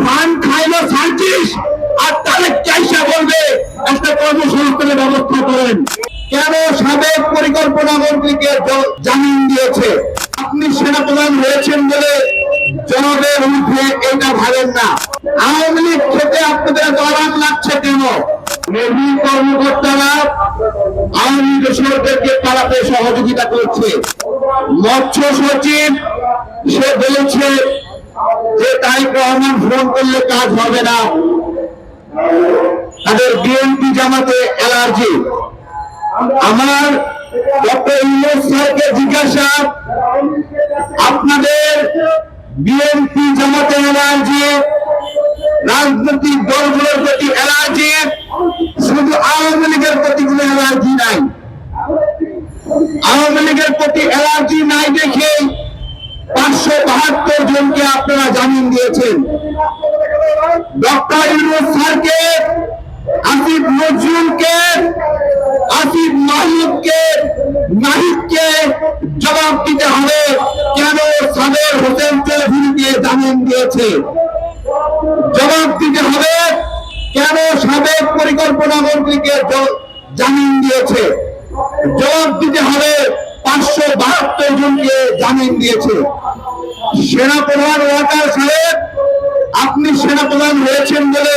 ধান খাইলো সার্জিস আর তাহলে চাইসা বলবে, একটা কর্মসংস্থানের ব্যবস্থা করেন। কেন সাবেক পরিকল্পনা মন্ত্রীকে জামিন দিয়েছে? আপনি সেনাপ্রধান হয়েছেন বলে জনগণের উঠে এটা ভাবেন না। আওয়ামী লীগ থেকে আপনাদের দরাম লাগছে কেন? নেভি কর্মকর্তারা আওয়ামী লীগ সরকারকে পালাতে সহযোগিতা করছে। মৎস্য সচিব সে বলেছে যে তারিক রহমান ফোন করলে কাজ হবে না। তাদের বিএনপি জামাতে অ্যালার্জি আমার ডক্টর ইউনুস স্যারকে জিজ্ঞাসা, আপনাদের বিএনপি জামাতে অ্যালার্জি রাজনৈতিক দলগুলোর প্রতি অ্যালার্জি শুধু আওয়ামী লীগের প্রতি কোনো অ্যালার্জি নাই। আওয়ামী লীগের প্রতি অ্যালার্জি নাই দেখে বাহাত্তর জনকে আপনারা জামিন দিয়েছেন। ডক্টর ইউনুস স্যারকে, আসিফ নজরুলকে, আসিফ মাহিবকে নাহিদকে জবাব দিতে হবে কেন সাবের হোসেন চৌধুরীকে জামিন দিয়েছে? জবাব দিতে হবে কেন সাবেক পরিকল্পনা মন্ত্রীকে জামিন দিয়েছে? জবাব দিতে হবে পাঁচশো বাহাত্তর জনকে জামিন দিয়েছে। সেনাপ্রধান ওয়াকার সাহেব, আপনি সেনাপ্রধান হয়েছেন বলে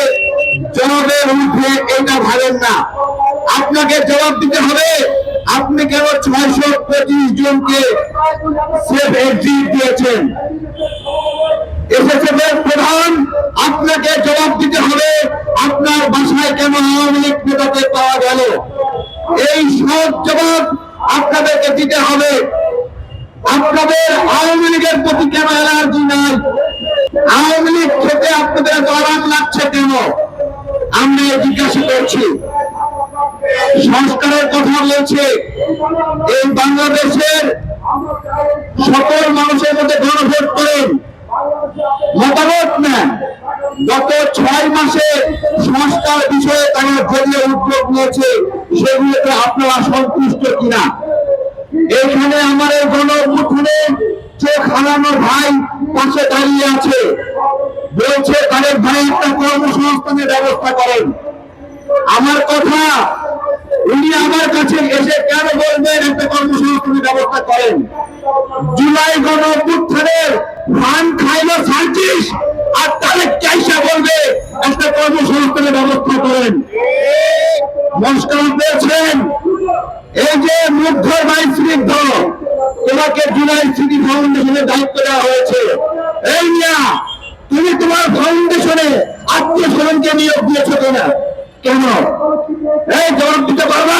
জনগণের উঠে এটা ভাবেন না। আপনাকে জবাব দিতে হবে, আপনি কেন ছয়শো পঁচিশ জনকে সেফ দিয়েছেন। প্রধান, আপনাকে জবাব দিতে হবে, আপনার বাসায় কেন আওয়ামী লীগ নেতাকে পাওয়া গেল? এই সব জবাব আপনাদেরকে দিতে হবে। আপনাদের আওয়ামী লীগের প্রতি কেন অ্যালার্জি নাই আওয়ামী লীগ থেকে আপনাদের গরম লাগছে কেন আমরা জিজ্ঞাসা করছি। সংস্কারের কথা বলছে, এই বাংলাদেশের সকল মানুষের মধ্যে গণভোট করেন। মতামত নেন। গত ছয় মাসে সংস্কার বিষয়ে তারা যেগুলো উদ্যোগ নিয়েছে, সেগুলোতে আপনারা সন্তুষ্ট কিনা? এখানে আমার এই গণঅভ্যুত্থানে হারানো ভাই পাশে দাঁড়িয়ে আছে। বলছে, তাদের ভাই একটা কর্মসংস্থানের ব্যবস্থা করেন। আমার কথা উনি আমার কাছে এসে কেন বলবেন, একটা কর্মসংস্থানের ব্যবস্থা করেন। জুলাই গণ অভ্যুত্থানের ধান খাইলো সার্জিস আর তাহলে চাইসা বলবে, একটা কর্মসংস্থানের ব্যবস্থা করেন। নমস্কার পেয়েছেন। এই যে মুগ্ধর ভাই স্নিগ্ধ তোমাকে জুলাই সিটি ফাউন্ডেশনের দায়িত্ব দেওয়া হয়েছে। এই মিয়া, তুমি তোমার ফাউন্ডেশনে আত্মীয় স্বজনকে নিয়োগ দিয়েছ কিনা? কেন? এই জবাব দিতে পারবা?